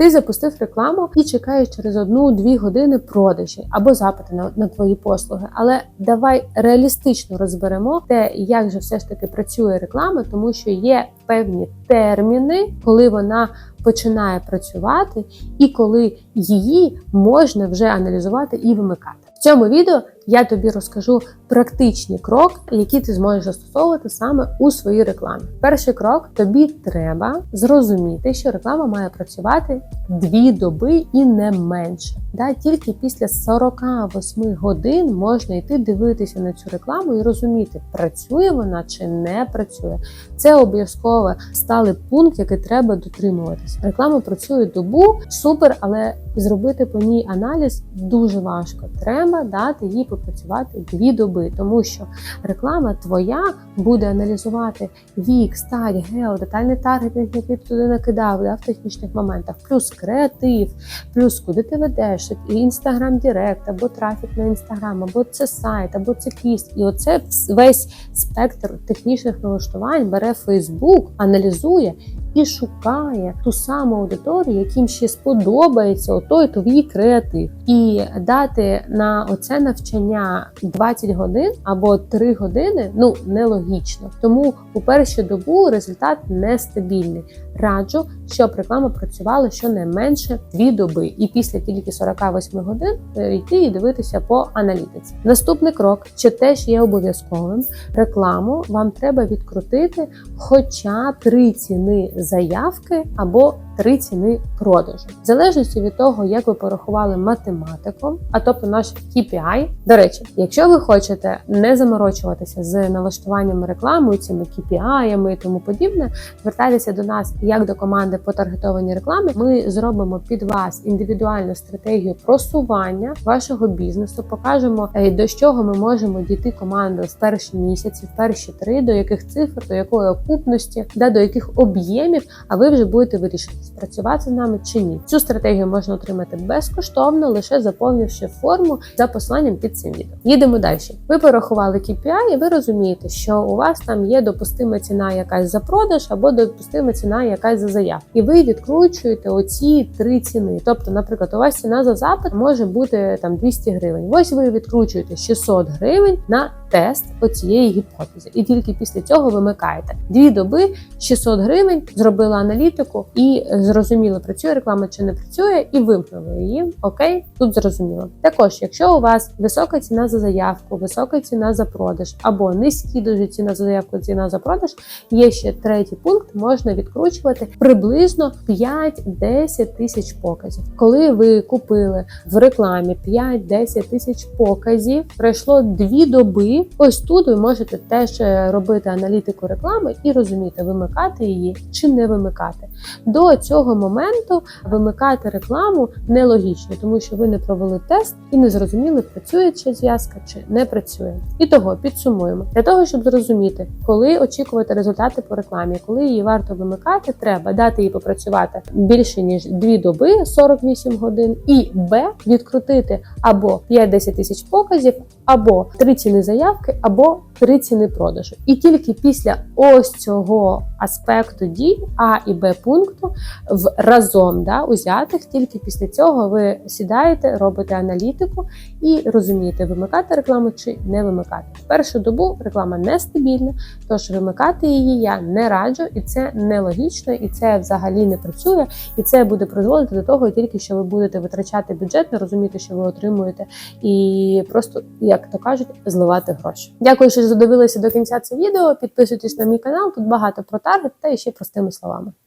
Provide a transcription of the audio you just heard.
Ти запустив рекламу і чекаєш через одну-дві години продажі або запити на, на твої послуги. Але давай реалістично розберемо те, як же все ж таки працює реклама, тому що є певні терміни, коли вона починає працювати, і коли її можна вже аналізувати і вимикати. В цьому відео я тобі розкажу практичні кроки, які ти зможеш застосовувати саме у своїй рекламі. Перший крок тобі треба зрозуміти, що реклама має працювати дві доби і не менше. Да, тільки після 48 годин можна йти дивитися на цю рекламу і розуміти, працює вона чи не працює. Це обов'язково сталий пункт, який треба дотримуватися. Реклама працює добу, супер, але зробити по ній аналіз дуже важко. Треба дати їй попрацювати дві доби, тому що реклама твоя буде аналізувати вік, стать, гео, детальний таргетинг, який ти туди накидав да, в технічних моментах, плюс креатив, плюс куди ти ведеш, і інстаграм Директ, або трафік на інстаграм, або це сайт, або це кіст. І оце весь спектр технічних налаштувань бере Фейсбук, аналізує і шукає ту саму аудиторію, яким ще сподобається отой твій креатив, і дати на оце навчання 20 годин або 3 години ну нелогічно. Тому у першу добу результат нестабільний. Раджу, щоб реклама працювала щонайменше 2 доби, і після тільки 48 годин е, йти і дивитися по аналітиці. Наступний крок, що теж є обов'язковим, рекламу вам треба відкрутити хоча три ціни заявки або три ціни продажу. В залежності від того, як ви порахували математику, а тобто наш KPI. До речі, якщо ви хочете не заморочуватися з налаштуванням реклами, цими KPI і тому подібне, звертайтеся до нас як до команди по таргетованій рекламі. Ми зробимо під вас індивідуальну стратегію просування вашого бізнесу, покажемо е, до чого ми можемо дійти командою в перші місяці, перші три, до яких цифр, до якої окупності, да, до яких об'ємів, а ви вже будете вирішити, спрацювати з нами чи ні. Цю стратегію можна отримати безкоштовно, лише заповнивши форму за посиланням під цим відео. Їдемо далі. Ви порахували KPI і ви розумієте, що у вас там є допустима ціна якась за продаж або допустима ціна якась за заяв. І ви відкручуєте оці три ціни. Тобто, наприклад, у вас ціна за запит може бути там 200 гривень. Ось ви відкручуєте 600 гривень на тест оцієї гіпотези, і тільки після цього вимикаєте дві доби 600 гривень, зробили аналітику і зрозуміли, працює реклама чи не працює, і вимкнули її. Окей, тут зрозуміло. Також, якщо у вас висока ціна за заявку, висока ціна за продаж або низькі дуже ціна за заявку, ціна за продаж, є ще третій пункт, можна відкручувати приблизно 5-10 тисяч показів. Коли ви купили в рекламі 5-10 тисяч показів, пройшло дві доби. Ось тут ви можете теж е, робити аналітику реклами і розуміти, вимикати її чи не вимикати. До цього моменту вимикати рекламу нелогічно, тому що ви не провели тест і не зрозуміли, працює ця зв'язка чи не працює. І того підсумуємо для того, щоб зрозуміти, коли очікувати результати по рекламі, коли її варто вимикати, треба дати їй попрацювати більше ніж 2 доби 48 годин, і Б відкрутити або 5-10 тисяч показів, або три ціни заявки, або три ціни продажу. І тільки після ось цього аспекту дій А і Б пункту в разом да, узятих, тільки після цього ви сідаєте, робите аналітику і розумієте, вимикати рекламу чи не вимикати. В першу добу реклама нестабільна, тож вимикати її я не раджу, і це нелогічно, і це взагалі не працює. І це буде призводити до того, тільки що ви будете витрачати бюджет, не розуміти, що ви отримуєте, і просто, як то кажуть, зливати гроші. Дякую, що додивилися до кінця це відео. Підписуйтесь на мій канал. Тут багато про таргет та ще простими словами.